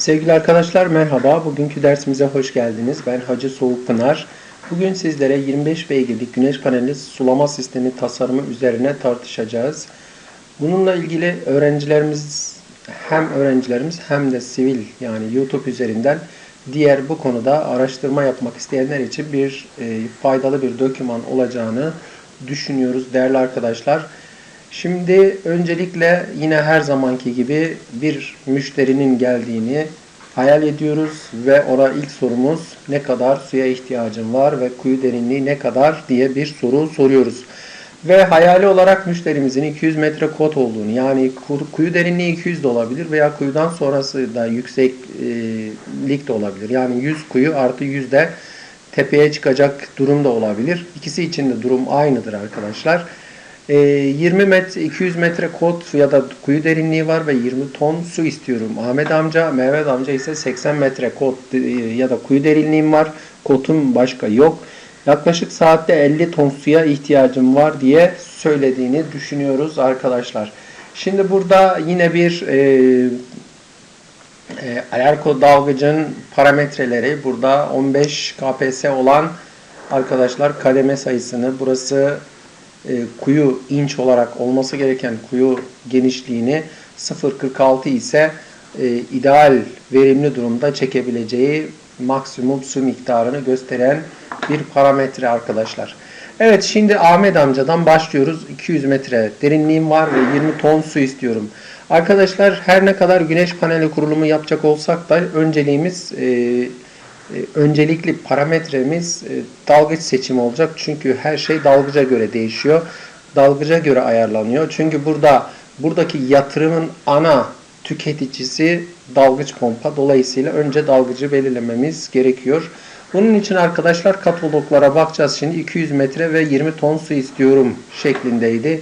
Sevgili arkadaşlar merhaba. Bugünkü dersimize hoş geldiniz. Ben Hacı Soğukpınar. Bugün sizlere 25 beygirlik güneş paneli sulama sistemi tasarımı üzerine tartışacağız. Bununla ilgili öğrencilerimiz hem öğrencilerimiz hem de sivil yani YouTube üzerinden diğer bu konuda araştırma yapmak isteyenler için bir e, faydalı bir doküman olacağını düşünüyoruz değerli arkadaşlar. Şimdi öncelikle yine her zamanki gibi bir müşterinin geldiğini hayal ediyoruz ve ona ilk sorumuz ne kadar suya ihtiyacın var ve kuyu derinliği ne kadar diye bir soru soruyoruz. Ve hayali olarak müşterimizin 200 metre kot olduğunu yani kuyu derinliği 200 de olabilir veya kuyudan sonrası da yükseklik de olabilir. Yani 100 kuyu artı 100 de tepeye çıkacak durum da olabilir. İkisi için de durum aynıdır arkadaşlar. 20 metre 200 metre kot ya da kuyu derinliği var ve 20 ton su istiyorum. Ahmet amca, Mehmet amca ise 80 metre kot ya da kuyu derinliğim var. Kotum başka yok. Yaklaşık saatte 50 ton suya ihtiyacım var diye söylediğini düşünüyoruz arkadaşlar. Şimdi burada yine bir e, e, Alarko dalgıcın parametreleri burada 15 kps olan arkadaşlar kademe sayısını burası e, kuyu inç olarak olması gereken kuyu genişliğini 0.46 ise e, ideal verimli durumda çekebileceği maksimum su miktarını gösteren bir parametre arkadaşlar. Evet şimdi Ahmet amcadan başlıyoruz. 200 metre derinliğim var ve 20 ton su istiyorum. Arkadaşlar her ne kadar güneş paneli kurulumu yapacak olsak da önceliğimiz e, öncelikli parametremiz e, dalgıç seçimi olacak. Çünkü her şey dalgıca göre değişiyor. Dalgıca göre ayarlanıyor. Çünkü burada buradaki yatırımın ana tüketicisi dalgıç pompa. Dolayısıyla önce dalgıcı belirlememiz gerekiyor. Bunun için arkadaşlar kataloglara bakacağız. Şimdi 200 metre ve 20 ton su istiyorum şeklindeydi.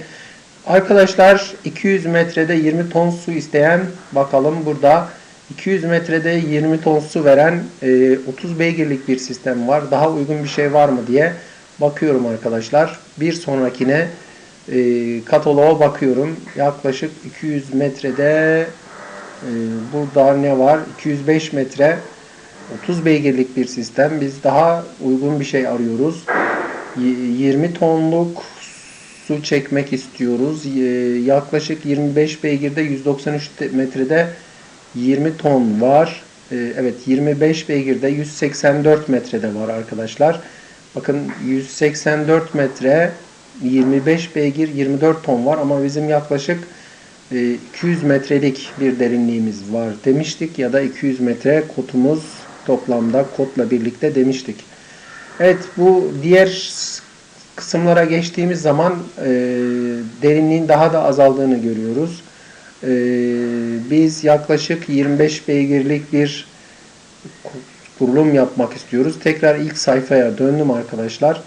Arkadaşlar 200 metrede 20 ton su isteyen bakalım burada 200 metrede 20 ton su veren 30 beygirlik bir sistem var. Daha uygun bir şey var mı diye bakıyorum arkadaşlar. Bir sonrakine kataloğa bakıyorum. Yaklaşık 200 metrede burada ne var? 205 metre 30 beygirlik bir sistem. Biz daha uygun bir şey arıyoruz. 20 tonluk su çekmek istiyoruz. Yaklaşık 25 beygirde 193 metrede 20 ton var. Evet 25 beygirde 184 metrede var arkadaşlar. Bakın 184 metre 25 beygir 24 ton var ama bizim yaklaşık 200 metrelik bir derinliğimiz var demiştik ya da 200 metre kotumuz toplamda kodla birlikte demiştik. Evet bu diğer kısımlara geçtiğimiz zaman e, derinliğin daha da azaldığını görüyoruz. E, biz yaklaşık 25 beygirlik bir kurulum yapmak istiyoruz. Tekrar ilk sayfaya döndüm arkadaşlar.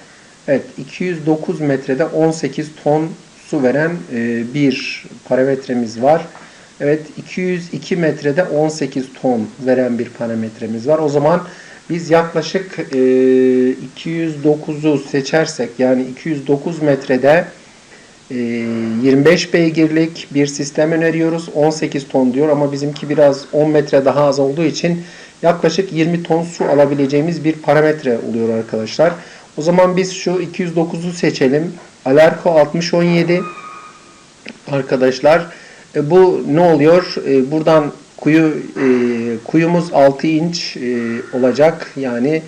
Evet 209 metrede 18 ton su veren e, bir parametremiz var. Evet 202 metrede 18 ton veren bir parametremiz var. O zaman biz yaklaşık e, 209'u seçersek yani 209 metrede e, 25 beygirlik bir sistem öneriyoruz. 18 ton diyor ama bizimki biraz 10 metre daha az olduğu için yaklaşık 20 ton su alabileceğimiz bir parametre oluyor arkadaşlar. O zaman biz şu 209'u seçelim. Alarko 6017 arkadaşlar. E, bu ne oluyor? E, buradan kuyu e, kuyumuz 6 inç olacak. Yani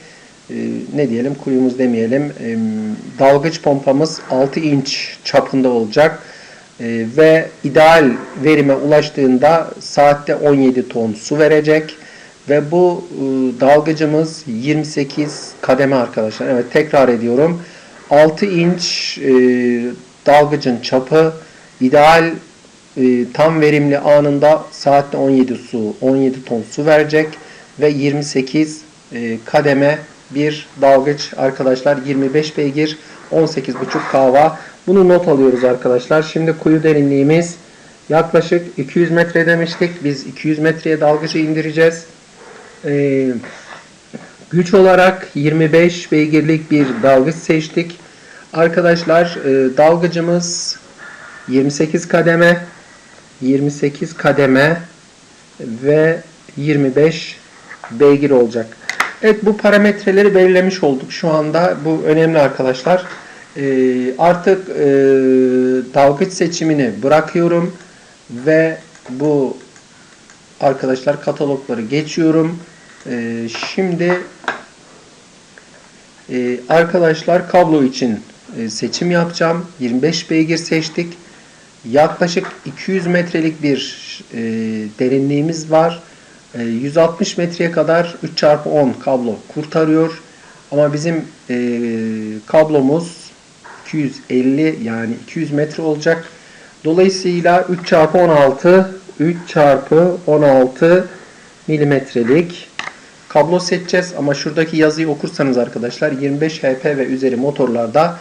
e, ne diyelim kuyumuz demeyelim. E, dalgıç pompamız 6 inç çapında olacak. E, ve ideal verime ulaştığında saatte 17 ton su verecek. Ve bu e, dalgıcımız 28 kademe arkadaşlar. Evet tekrar ediyorum. 6 inç e, dalgıcın çapı ideal e, tam verimli anında saatte 17 su 17 ton su verecek ve 28 e, kademe bir dalgıç arkadaşlar 25 beygir 18,5 kava. Bunu not alıyoruz arkadaşlar. Şimdi kuyu derinliğimiz yaklaşık 200 metre demiştik. Biz 200 metreye dalgıcı indireceğiz. E, güç olarak 25 beygirlik bir dalgıç seçtik. Arkadaşlar e, dalgıcımız 28 kademe 28 kademe ve 25 beygir olacak. Evet bu parametreleri belirlemiş olduk. Şu anda bu önemli arkadaşlar. Ee, artık e, dalgıç seçimini bırakıyorum ve bu arkadaşlar katalogları geçiyorum. Ee, şimdi e, arkadaşlar kablo için e, seçim yapacağım. 25 beygir seçtik. Yaklaşık 200 metrelik bir e, derinliğimiz var. E, 160 metreye kadar 3x10 kablo kurtarıyor. Ama bizim e, kablomuz 250 yani 200 metre olacak. Dolayısıyla 3x16 3x16 milimetrelik kablo seçeceğiz. Ama şuradaki yazıyı okursanız arkadaşlar 25 HP ve üzeri motorlarda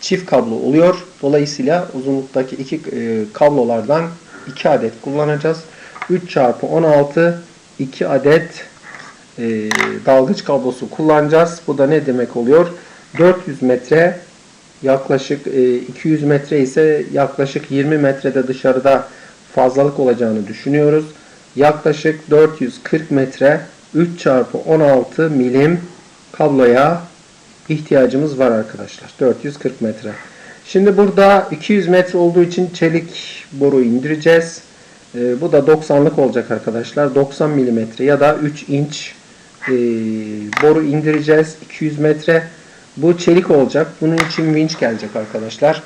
çift kablo oluyor. Dolayısıyla uzunluktaki iki e, kablolardan 2 adet kullanacağız. 3 çarpı 16 2 adet e, dalgıç kablosu kullanacağız. Bu da ne demek oluyor? 400 metre yaklaşık e, 200 metre ise yaklaşık 20 metrede dışarıda fazlalık olacağını düşünüyoruz. Yaklaşık 440 metre 3 çarpı 16 milim kabloya ihtiyacımız var arkadaşlar. 440 metre. Şimdi burada 200 metre olduğu için çelik boru indireceğiz. Ee, bu da 90'lık olacak arkadaşlar. 90 milimetre ya da 3 inç e, boru indireceğiz. 200 metre. Bu çelik olacak. Bunun için vinç gelecek arkadaşlar.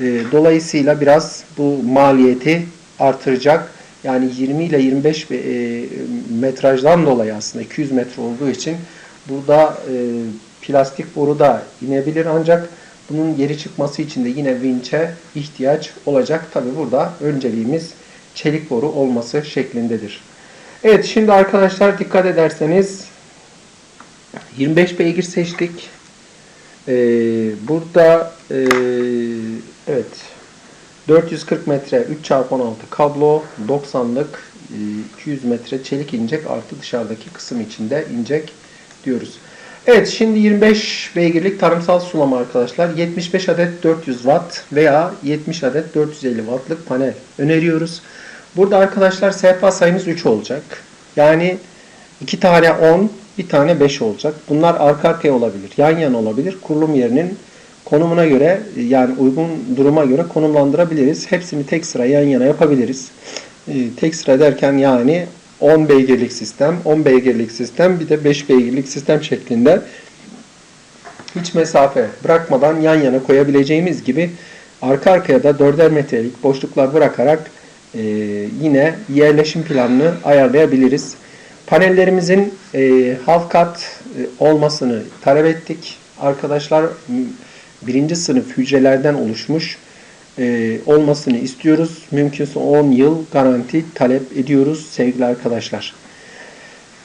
Ee, dolayısıyla biraz bu maliyeti artıracak. Yani 20 ile 25 e, metrajdan dolayı aslında 200 metre olduğu için burada e, plastik boru da inebilir ancak bunun geri çıkması için de yine vinçe ihtiyaç olacak. Tabi burada önceliğimiz çelik boru olması şeklindedir. Evet şimdi arkadaşlar dikkat ederseniz 25 beygir seçtik. Ee, burada e, evet 440 metre 3x16 kablo 90'lık 200 metre çelik inecek artı dışarıdaki kısım içinde inecek diyoruz. Evet şimdi 25 beygirlik tarımsal sulama arkadaşlar. 75 adet 400 watt veya 70 adet 450 wattlık panel öneriyoruz. Burada arkadaşlar sehpa sayımız 3 olacak. Yani 2 tane 10, bir tane 5 olacak. Bunlar arka arkaya olabilir, yan yana olabilir. Kurulum yerinin konumuna göre yani uygun duruma göre konumlandırabiliriz. Hepsini tek sıra yan yana yapabiliriz. Tek sıra derken yani 10 beygirlik sistem, 10 beygirlik sistem, bir de 5 beygirlik sistem şeklinde hiç mesafe bırakmadan yan yana koyabileceğimiz gibi arka arkaya da 4'er metrelik boşluklar bırakarak e, yine yerleşim planını ayarlayabiliriz. Panellerimizin e, half kat e, olmasını talep ettik. Arkadaşlar birinci sınıf hücrelerden oluşmuş e, olmasını istiyoruz. Mümkünse 10 yıl garanti talep ediyoruz sevgili arkadaşlar.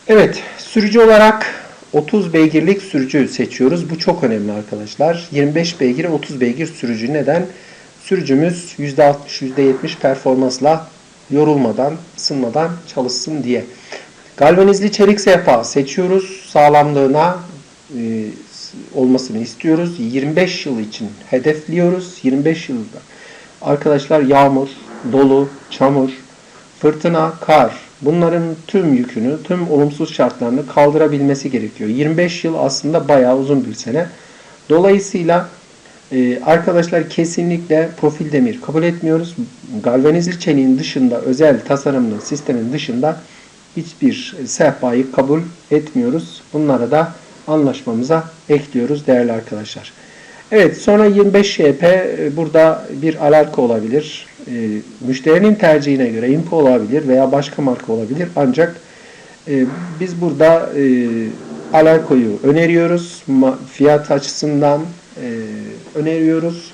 Evet, sürücü olarak 30 beygirlik sürücü seçiyoruz. Bu çok önemli arkadaşlar. 25 beygir, 30 beygir sürücü. Neden? Sürücümüz %60, %70 performansla yorulmadan, ısınmadan çalışsın diye. Galvanizli çelik sehpa seçiyoruz. Sağlamlığına e, olmasını istiyoruz. 25 yıl için hedefliyoruz. 25 yılda arkadaşlar yağmur, dolu, çamur, fırtına, kar bunların tüm yükünü, tüm olumsuz şartlarını kaldırabilmesi gerekiyor. 25 yıl aslında bayağı uzun bir sene. Dolayısıyla e, arkadaşlar kesinlikle profil demir kabul etmiyoruz. Galvanizli çeliğin dışında, özel tasarımlı sistemin dışında hiçbir sehpayı kabul etmiyoruz. Bunlara da anlaşmamıza ekliyoruz değerli arkadaşlar. Evet sonra 25 şp burada bir alarka olabilir. E, müşterinin tercihine göre impo olabilir veya başka marka olabilir. Ancak e, biz burada e, alarkoyu öneriyoruz. Ma, fiyat açısından e, öneriyoruz.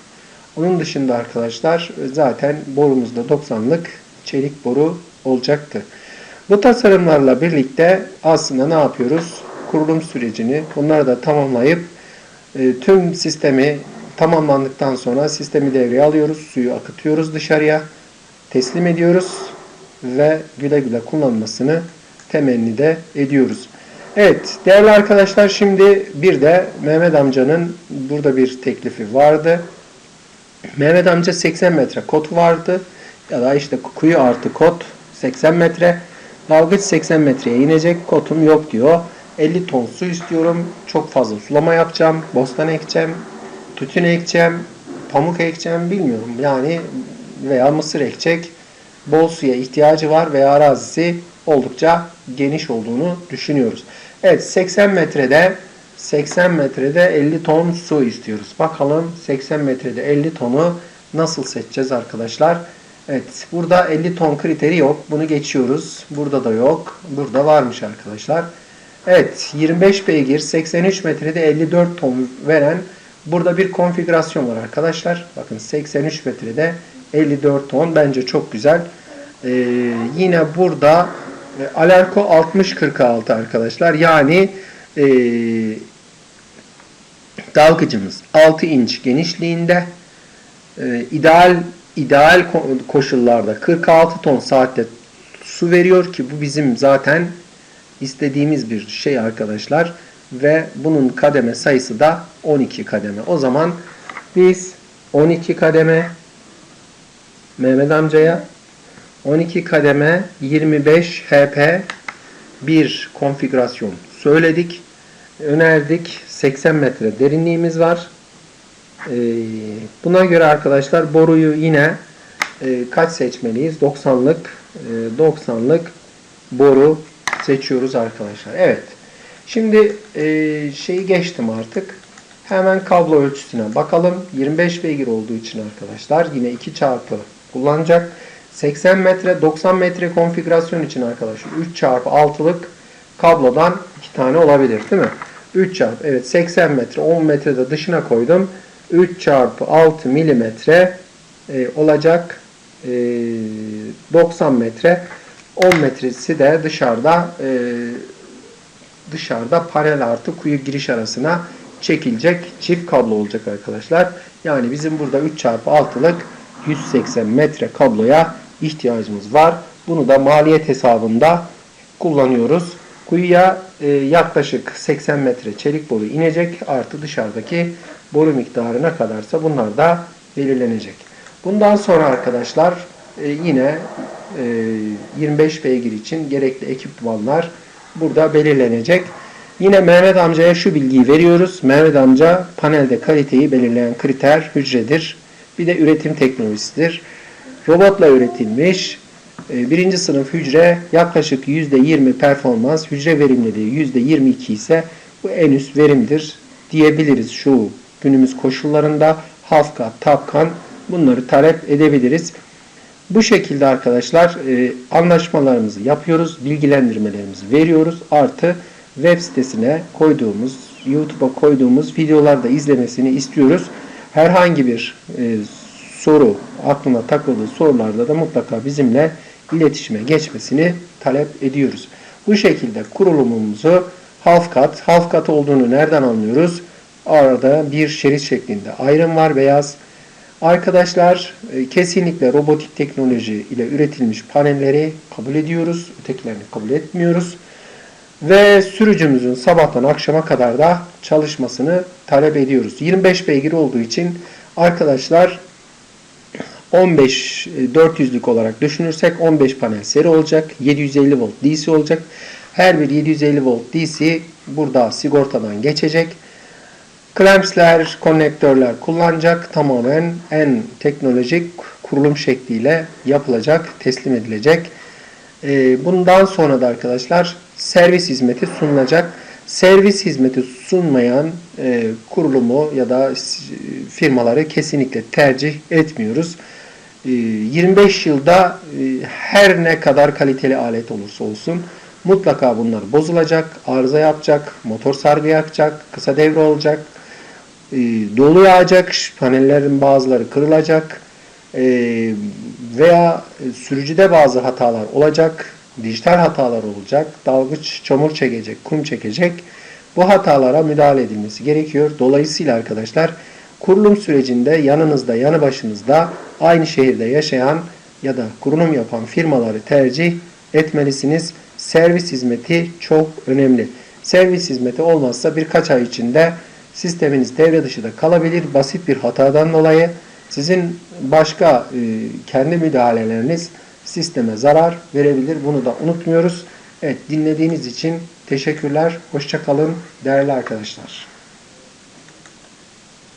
Onun dışında arkadaşlar zaten borumuzda 90'lık çelik boru olacaktı. Bu tasarımlarla birlikte aslında ne yapıyoruz? Kurulum sürecini bunları da tamamlayıp e, tüm sistemi tamamlandıktan sonra sistemi devreye alıyoruz. Suyu akıtıyoruz dışarıya. Teslim ediyoruz. Ve güle güle kullanmasını temenni de ediyoruz. Evet değerli arkadaşlar şimdi bir de Mehmet amcanın burada bir teklifi vardı. Mehmet amca 80 metre kot vardı. Ya da işte kuyu artı kot 80 metre. Dalgıç 80 metreye inecek. Kotum yok diyor. 50 ton su istiyorum. Çok fazla sulama yapacağım. Bostan ekeceğim. Tütün ekeceğim. Pamuk ekeceğim. Bilmiyorum. Yani veya mısır ekecek. Bol suya ihtiyacı var veya arazisi oldukça geniş olduğunu düşünüyoruz. Evet 80 metrede 80 metrede 50 ton su istiyoruz. Bakalım 80 metrede 50 tonu nasıl seçeceğiz arkadaşlar? Evet burada 50 ton kriteri yok. Bunu geçiyoruz. Burada da yok. Burada varmış arkadaşlar. Evet 25 beygir 83 metrede 54 ton veren burada bir konfigürasyon var arkadaşlar. Bakın 83 metrede 54 ton bence çok güzel. Ee, yine burada e, Alerco 6046 arkadaşlar. Yani e, dalgıcımız 6 inç genişliğinde e, ideal ideal ko- koşullarda 46 ton saatte su veriyor ki bu bizim zaten istediğimiz bir şey arkadaşlar ve bunun kademe sayısı da 12 kademe. O zaman biz 12 kademe Mehmet amcaya 12 kademe 25 HP bir konfigürasyon söyledik. Önerdik. 80 metre derinliğimiz var. Ee, buna göre arkadaşlar boruyu yine e, kaç seçmeliyiz? 90'lık e, 90'lık boru seçiyoruz arkadaşlar. Evet. Şimdi e, şeyi geçtim artık. Hemen kablo ölçüsüne bakalım. 25 beygir olduğu için arkadaşlar yine 2 çarpı kullanacak. 80 metre 90 metre konfigürasyon için arkadaşlar 3 çarpı 6'lık kablodan 2 tane olabilir değil mi? 3 çarpı evet 80 metre 10 metre de dışına koydum. 3 çarpı 6 milimetre e, olacak. E, 90 metre 10 metresi de dışarıda e, dışarıda panel artı kuyu giriş arasına çekilecek çift kablo olacak arkadaşlar. Yani bizim burada 3 çarpı 6'lık 180 metre kabloya ihtiyacımız var. Bunu da maliyet hesabında kullanıyoruz. Kuyuya e, yaklaşık 80 metre çelik boru inecek. Artı dışarıdaki boru miktarı ne kadarsa bunlar da belirlenecek. Bundan sonra arkadaşlar e, yine e, 25 beygir için gerekli ekipmanlar burada belirlenecek. Yine Mehmet amcaya şu bilgiyi veriyoruz. Mehmet amca panelde kaliteyi belirleyen kriter hücredir. Bir de üretim teknolojisidir. Robotla üretilmiş e, birinci sınıf hücre yaklaşık %20 performans, hücre verimliliği %22 ise bu en üst verimdir diyebiliriz şu günümüz koşullarında. Hafka, Tapkan bunları talep edebiliriz. Bu şekilde arkadaşlar e, anlaşmalarımızı yapıyoruz, bilgilendirmelerimizi veriyoruz. Artı web sitesine koyduğumuz, YouTube'a koyduğumuz videolarda izlemesini istiyoruz. Herhangi bir e, soru, aklına takıldığı sorularda da mutlaka bizimle iletişime geçmesini talep ediyoruz. Bu şekilde kurulumumuzu half kat, half kat olduğunu nereden anlıyoruz? Arada bir şerit şeklinde ayrım var beyaz. Arkadaşlar e, kesinlikle robotik teknoloji ile üretilmiş panelleri kabul ediyoruz. Ötekilerini kabul etmiyoruz. Ve sürücümüzün sabahtan akşama kadar da çalışmasını talep ediyoruz. 25 beygir olduğu için arkadaşlar 15 400'lük olarak düşünürsek 15 panel seri olacak. 750 volt DC olacak. Her bir 750 volt DC burada sigortadan geçecek. Clamps'ler, konnektörler kullanacak. Tamamen en teknolojik kurulum şekliyle yapılacak, teslim edilecek. Ee, bundan sonra da arkadaşlar servis hizmeti sunulacak. Servis hizmeti sunmayan e, kurulumu ya da firmaları kesinlikle tercih etmiyoruz. 25 yılda e, her ne kadar kaliteli alet olursa olsun mutlaka bunlar bozulacak, arıza yapacak, motor sargı yakacak, kısa devre olacak, e, dolu yağacak, panellerin bazıları kırılacak e, veya sürücüde bazı hatalar olacak, dijital hatalar olacak, dalgıç çamur çekecek, kum çekecek. Bu hatalara müdahale edilmesi gerekiyor. Dolayısıyla arkadaşlar kurulum sürecinde yanınızda, yanı başınızda aynı şehirde yaşayan ya da kurulum yapan firmaları tercih etmelisiniz. Servis hizmeti çok önemli. Servis hizmeti olmazsa birkaç ay içinde sisteminiz devre dışında kalabilir. Basit bir hatadan dolayı sizin başka e, kendi müdahaleleriniz sisteme zarar verebilir. Bunu da unutmuyoruz. Evet dinlediğiniz için teşekkürler. Hoşça kalın değerli arkadaşlar.